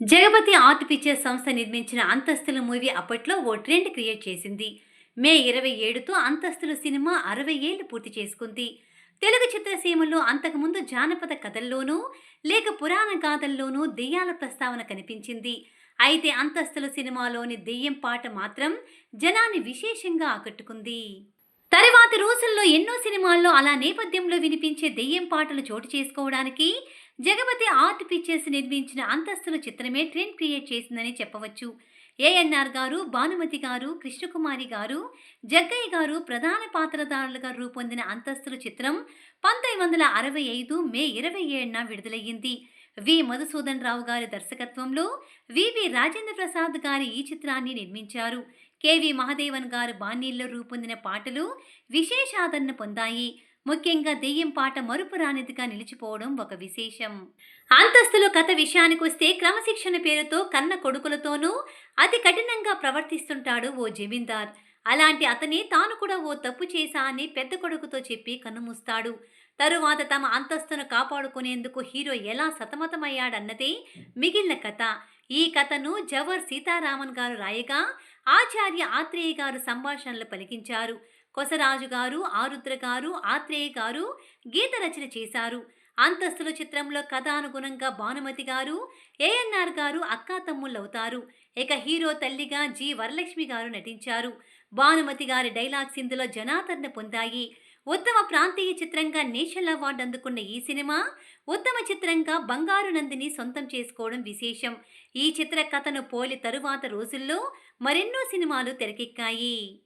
Jagapathi art picture సంస్థ నిర్మించిన అంతస్తుల మూవీ అప్పట్లో ఓ ట్రెండ్ క్రియేట్ చేసింది. మే ఇరవై ఏడుతో అంతస్తుల సినిమా అరవై ఏళ్ళు పూర్తి చేసుకుంది. తెలుగు చిత్రసీమలో అంతకుముందు జానపద కథల్లోనూ లేక పురాణ గాథల్లోనూ దెయ్యాల ప్రస్తావన కనిపించింది. అయితే అంతస్తుల సినిమాలోని దెయ్యం పాట మాత్రం జనాన్ని విశేషంగా ఆకట్టుకుంది. తరువాతి రోజుల్లో ఎన్నో సినిమాల్లో అలా నేపథ్యంలో వినిపించే దెయ్యం పాటలు చోటు చేసుకోవడానికి జగపతి ఆర్ట్ పిక్చర్స్ నిర్మించిన అంతస్తుల చిత్రమే ట్రెండ్ క్రియేట్ చేసిందని చెప్పవచ్చు. ఏఎన్ఆర్ గారు భానుమతి గారు కృష్ణకుమారి గారు జగ్గయ్య గారు ప్రధాన పాత్రధారులుగా రూపొందిన అంతస్తుల చిత్రం పంతొమ్మిది వందల అరవై ఐదు మే ఇరవై ఏడున విడుదలయ్యింది. వి. మధుసూదన్ రావు గారి దర్శకత్వంలో వివి రాజేంద్ర ప్రసాద్ గారి ఈ చిత్రాన్ని నిర్మించారు. కెవి మహదేవన్ గారు బాణీల్లో రూపొందిన పాటలు విశేషాదరణ పొందాయి. ముఖ్యంగా దెయ్యం పాట మరుపురానిదిగా నిలిచిపోవడం ఒక విశేషం. అంతస్తులో కథ విషయానికి వస్తే క్రమశిక్షణ పేరుతో కన్న కొడుకులతోనూ అతి కఠినంగా ప్రవర్తిస్తుంటాడు ఓ జమీందార్. అలాంటి అతని తాను కూడా ఓ తప్పు చేశా అని పెద్ద కొడుకుతో చెప్పి కన్నుమూస్తాడు తరువాత తమ అంతస్తును కాపాడుకునేందుకు హీరో ఎలా సతమతమయ్యాడన్నదే మిగిలిన కథ. ఈ కథను జవర్ సీతారామన్ గారు రాయగా ఆచార్య ఆత్రేయ గారు సంభాషణలు పలికించారు. కొసరాజు గారు ఆరుద్ర గారు ఆత్రేయ గారు గీత రచన చేశారు. అంతస్తుల చిత్రంలో కథానుగుణంగా భానుమతి గారు ఏఎన్ఆర్ గారు అక్కా తమ్ముళ్ళవుతారు ఇక హీరో తల్లిగా జి వరలక్ష్మి గారు నటించారు. భానుమతి గారి డైలాగ్స్ ఇందులో జనాదరణ పొందాయి. ఉత్తమ ప్రాంతీయ చిత్రంగా నేషనల్ అవార్డు అందుకున్న ఈ సినిమా ఉత్తమ చిత్రంగా బంగారు నందిని సొంతం చేసుకోవడం విశేషం. ఈ చిత్ర కథను పోలి తరువాత రోజుల్లో మరెన్నో సినిమాలు తెరకెక్కాయి.